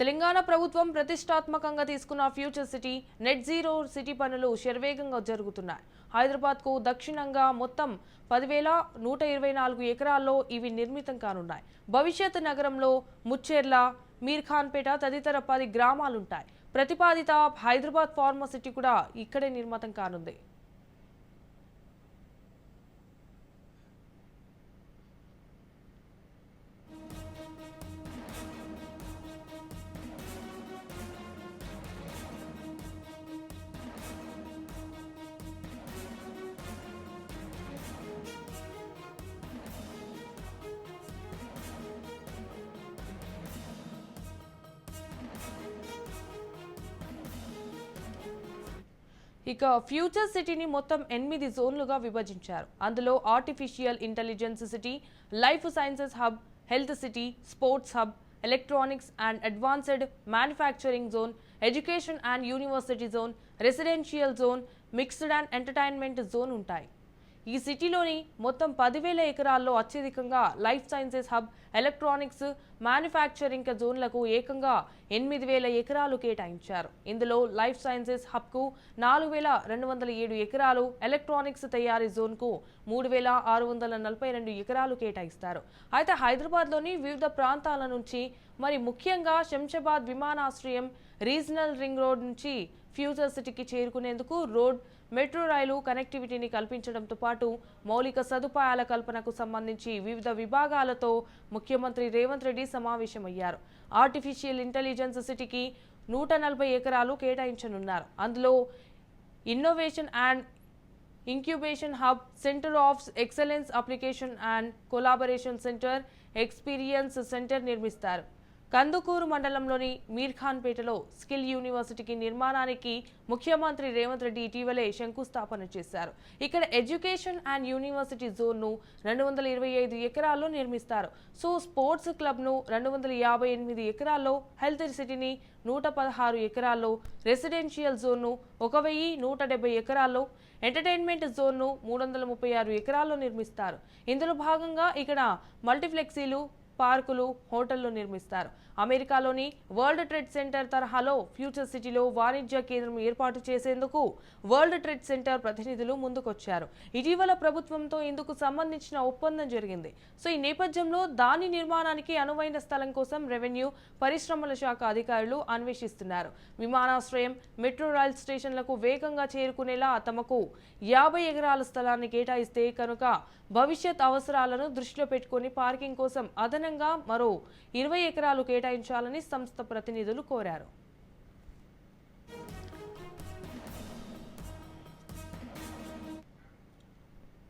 తెలంగాణ ప్రభుత్వం ప్రతిష్టాత్మకంగా తీసుకున్న future city net zero city పనులు శరవేగంగా జరుగుతున్నాయి. హైదరాబాద్కు దక్షిణంగా మొత్తం పదివేల నూట ఇరవై నాలుగు ఎకరాల్లో ఇవి నిర్మితం కానున్నాయి. భవిష్యత్ నగరంలో ముచ్చేర్ల మీర్ఖాన్పేట తదితర పది గ్రామాలుంటాయి. ప్రతిపాదిత హైదరాబాద్ ఫార్మా సిటీ కూడా ఇక్కడే నిర్మితం కానుంది. ఇక ఫ్యూచర్ సిటీని మొత్తం ఎనిమిది జోన్లుగా విభజించారు. అందులో artificial intelligence city life sciences hub health city sports hub electronics and advanced manufacturing zone education and university zone residential zone mixed and entertainment zone ఉంటాయి. ఈ సిటీలోని మొత్తం పదివేల ఎకరాల్లో అత్యధికంగా life sciences hub electronics manufacturing జోన్లకు ఏకంగా ఎనిమిది వేల ఎకరాలు కేటాయించారు. ఇందులో లైఫ్ సైన్సెస్ హబ్కు నాలుగు వేల రెండు వందల ఏడు ఎకరాలు ఎలక్ట్రానిక్స్ తయారీ జోన్కు మూడు వేల ఆరు వందల నలభై రెండు ఎకరాలు కేటాయిస్తారు. అయితే హైదరాబాద్లోని వివిధ ప్రాంతాల నుంచి మరి ముఖ్యంగా శంషాబాద్ విమానాశ్రయం రీజనల్ రింగ్ రోడ్ నుంచి ఫ్యూచర్ సిటీకి చేరుకునేందుకు రోడ్ మెట్రో రైలు కనెక్టివిటీని కల్పించడంతో పాటు మౌలిక సదుపాయాల కల్పనకు సంబంధించి వివిధ విభాగాలతో ముఖ్యమంత్రి రేవంత్ రెడ్డి సమావేశమయ్యారు. ఆర్టిఫిషియల్ ఇంటెలిజెన్స్ సిటీకి నూట నలభై ఎకరాలు కేటాయించనున్నారు. అందులో innovation and incubation hub centre of excellence application and collaboration centre experience centre నిర్మిస్తారు. కందుకూరు మండలంలోని మీర్ఖాన్పేటలో స్కిల్ యూనివర్సిటీకి నిర్మాణానికి ముఖ్యమంత్రి రేవంత్ రెడ్డి ఇటీవలే శంకుస్థాపన చేశారు. ఇక్కడ ఎడ్యుకేషన్ అండ్ యూనివర్సిటీ జోన్ను రెండు వందల ఇరవై ఐదు ఎకరాల్లో నిర్మిస్తారు. సో స్పోర్ట్స్ క్లబ్ను రెండు వందల యాభై ఎనిమిది ఎకరాల్లో హెల్త్ సిటీని నూట పదహారు ఎకరాల్లో రెసిడెన్షియల్ జోన్ను ఒక వెయ్యి నూట డెబ్బై ఎకరాల్లో ఎంటర్టైన్మెంట్ జోన్ను మూడు వందల ముప్పై ఆరు ఎకరాల్లో నిర్మిస్తారు. ఇందులో భాగంగా ఇక్కడ మల్టీప్లెక్సీలు పార్కులు హోటళ్ళు నిర్మిస్తారు. అమెరికాలోని వరల్డ్ ట్రేడ్ సెంటర్ తరహాలో ఫ్యూచర్ సిటీలో వాణిజ్య కేంద్రం ఏర్పాటు చేసేందుకు వరల్డ్ ట్రేడ్ సెంటర్ ప్రతినిధులు ముందుకొచ్చారు. ఇటీవల ప్రభుత్వంతో ఇందుకు సంబంధించిన ఒప్పందం జరిగింది. సో ఈ నేపథ్యంలో దాని నిర్మాణానికి అనువైన స్థలం కోసం రెవెన్యూ పరిశ్రమల శాఖ అధికారులు అన్వేషిస్తున్నారు. విమానాశ్రయం మెట్రో రైల్ స్టేషన్లకు వేగంగా చేరుకునేలా తమకు యాభై ఎకరాల స్థలాన్ని కేటాయిస్తే కనుక భవిష్యత్ అవసరాలను దృష్టిలో పెట్టుకుని పార్కింగ్ కోసం అదన అదనంగా మరో ఇరవై ఎకరాలు కేటాయించాలని సంస్థ ప్రతినిధులు కోరారు.